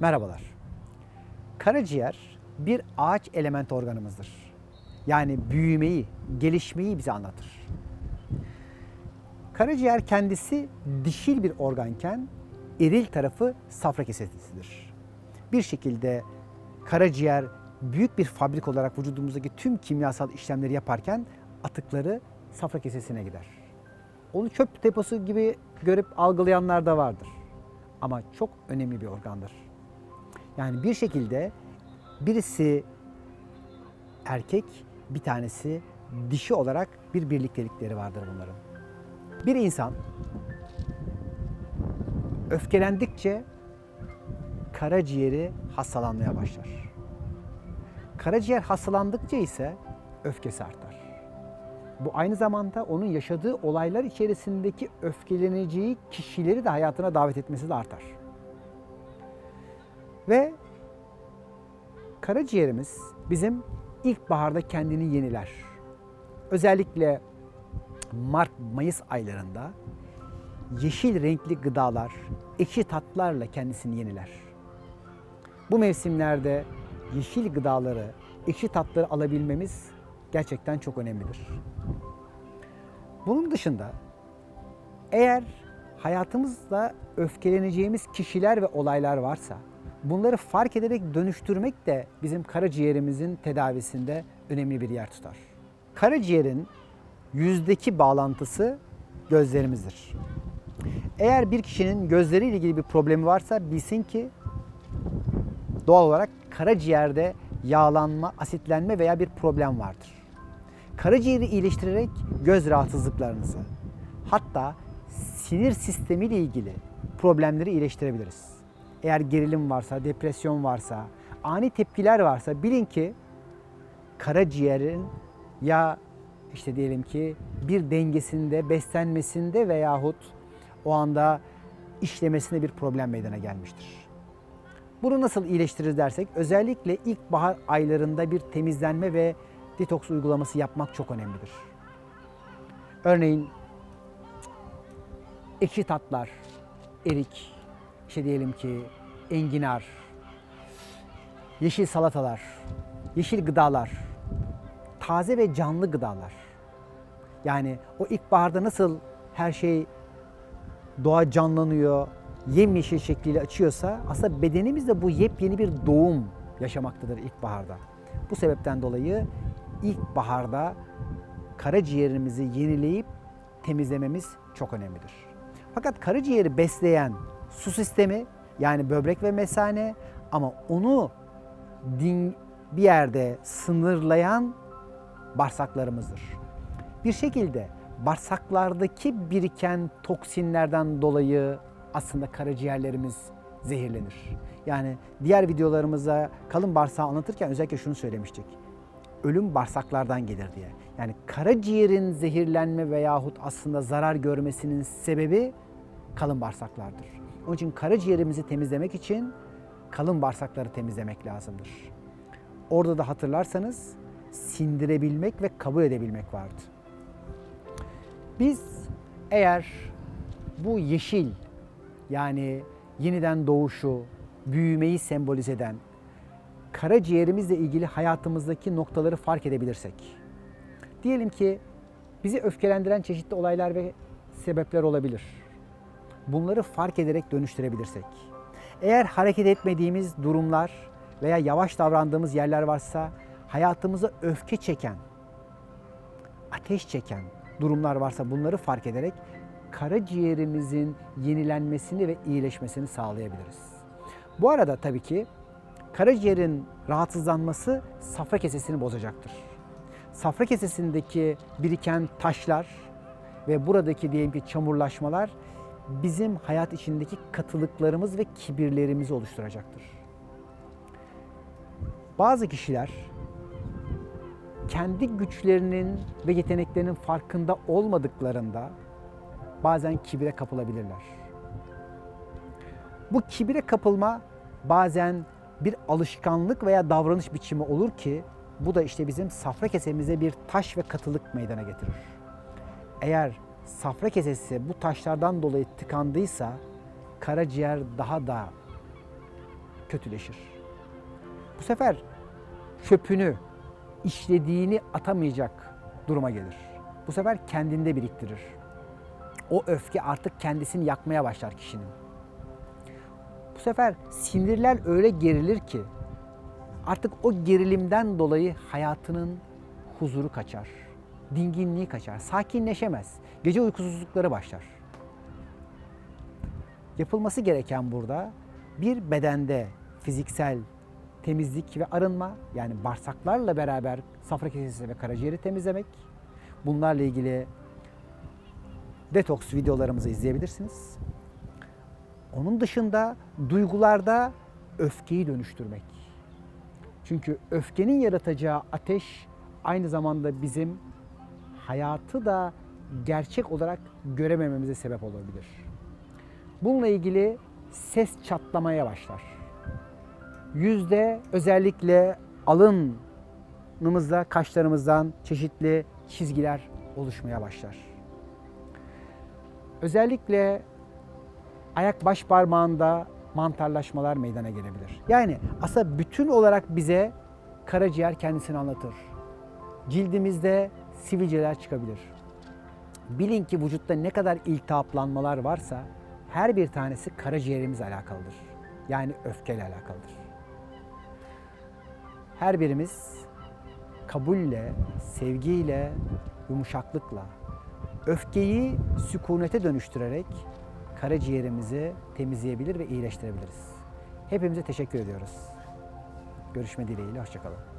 Merhabalar. Karaciğer bir ağaç element organımızdır. Yani büyümeyi, gelişmeyi bize anlatır. Karaciğer kendisi dişil bir organken eril tarafı safra kesesidir. Bir şekilde karaciğer büyük bir fabrik olarak vücudumuzdaki tüm kimyasal işlemleri yaparken atıkları safra kesesine gider. Onu çöp deposu gibi görüp algılayanlar da vardır. Ama çok önemli bir organdır. Yani bir şekilde birisi erkek, bir tanesi dişi olarak bir birliktelikleri vardır bunların. Bir insan öfkelendikçe karaciğeri hastalanmaya başlar. Karaciğer hastalandıkça ise öfkesi artar. Bu aynı zamanda onun yaşadığı olaylar içerisindeki öfkeleneceği kişileri de hayatına davet etmesi de artar. Ve karaciğerimiz bizim ilkbaharda kendini yeniler. Özellikle Mart, Mayıs aylarında yeşil renkli gıdalar, ekşi tatlarla kendisini yeniler. Bu mevsimlerde yeşil gıdaları, ekşi tatları alabilmemiz gerçekten çok önemlidir. Bunun dışında eğer hayatımızda öfkeleneceğimiz kişiler ve olaylar varsa bunları fark ederek dönüştürmek de bizim karaciğerimizin tedavisinde önemli bir yer tutar. Karaciğerin yüzdeki bağlantısı gözlerimizdir. Eğer bir kişinin gözleriyle ilgili bir problemi varsa bilsin ki doğal olarak karaciğerde yağlanma, asitlenme veya bir problem vardır. Karaciğeri iyileştirerek göz rahatsızlıklarınızı, hatta sinir sistemiyle ilgili problemleri iyileştirebiliriz. Eğer gerilim varsa, depresyon varsa, ani tepkiler varsa bilin ki karaciğerin ya işte diyelim ki bir dengesinde, beslenmesinde veyahut o anda işlemesinde bir problem meydana gelmiştir. Bunu nasıl iyileştiririz dersek özellikle ilkbahar aylarında bir temizlenme ve detoks uygulaması yapmak çok önemlidir. Örneğin ekşi tatlar, erik, işte diyelim ki enginar, yeşil salatalar, yeşil gıdalar, taze ve canlı gıdalar. Yani o ilkbaharda nasıl her şey doğa canlanıyor, yemyeşil şekliyle açıyorsa aslında bedenimiz de bu yepyeni bir doğum yaşamaktadır ilkbaharda. Bu sebepten dolayı ilkbaharda karaciğerimizi yenileyip temizlememiz çok önemlidir. Fakat karaciğeri besleyen su sistemi yani böbrek ve mesane ama onu din, bir yerde sınırlayan bağırsaklarımızdır. Bir şekilde bağırsaklardaki biriken toksinlerden dolayı aslında karaciğerlerimiz zehirlenir. Yani diğer videolarımızda kalın bağırsağı anlatırken özellikle şunu söylemiştik. Ölüm bağırsaklardan gelir diye. Yani karaciğerin zehirlenme veyahut aslında zarar görmesinin sebebi kalın bağırsaklardır. Onun için karaciğerimizi temizlemek için kalın bağırsakları temizlemek lazımdır. Orada da hatırlarsanız sindirebilmek ve kabul edebilmek vardı. Biz eğer bu yeşil yani yeniden doğuşu, büyümeyi sembolize eden karaciğerimizle ilgili hayatımızdaki noktaları fark edebilirsek. Diyelim ki bizi öfkelendiren çeşitli olaylar ve sebepler olabilir. Bunları fark ederek dönüştürebilirsek. Eğer hareket etmediğimiz durumlar veya yavaş davrandığımız yerler varsa hayatımıza öfke çeken, ateş çeken durumlar varsa bunları fark ederek karaciğerimizin yenilenmesini ve iyileşmesini sağlayabiliriz. Bu arada tabii ki karaciğerin rahatsızlanması safra kesesini bozacaktır. Safra kesesindeki biriken taşlar ve buradaki diyelim ki çamurlaşmalar bizim hayat içindeki katılıklarımız ve kibirlerimizi oluşturacaktır. Bazı kişiler kendi güçlerinin ve yeteneklerinin farkında olmadıklarında bazen kibire kapılabilirler. Bu kibire kapılma bazen bir alışkanlık veya davranış biçimi olur ki bu da işte bizim safra kesemize bir taş ve katılık meydana getirir. Eğer safra kesesi bu taşlardan dolayı tıkandıysa karaciğer daha da kötüleşir. Bu sefer çöpünü, işlediğini atamayacak duruma gelir. Bu sefer kendinde biriktirir. O öfke artık kendisini yakmaya başlar kişinin. Bu sefer sinirler öyle gerilir ki artık o gerilimden dolayı hayatının huzuru kaçar. Dinginliği kaçar. Sakinleşemez. Gece uykusuzlukları başlar. Yapılması gereken burada bir bedende fiziksel temizlik ve arınma yani bağırsaklarla beraber safra kesesi ve karaciğeri temizlemek. Bunlarla ilgili detoks videolarımızı izleyebilirsiniz. Onun dışında duygularda öfkeyi dönüştürmek. Çünkü öfkenin yaratacağı ateş aynı zamanda bizim hayatı da gerçek olarak göremememize sebep olabilir. Bununla ilgili ses çatlamaya başlar. Yüzde özellikle alınımızda, kaşlarımızdan çeşitli çizgiler oluşmaya başlar. Özellikle ayak baş parmağında mantarlaşmalar meydana gelebilir. Yani aslında bütün olarak bize karaciğer kendisini anlatır. Cildimizde sivilceler çıkabilir. Bilin ki vücutta ne kadar iltihaplanmalar varsa her bir tanesi karaciğerimizle alakalıdır. Yani öfkeyle alakalıdır. Her birimiz kabulle, sevgiyle, yumuşaklıkla, öfkeyi sükunete dönüştürerek karaciğerimizi temizleyebilir ve iyileştirebiliriz. Hepimize teşekkür ediyoruz. Görüşme dileğiyle, hoşçakalın.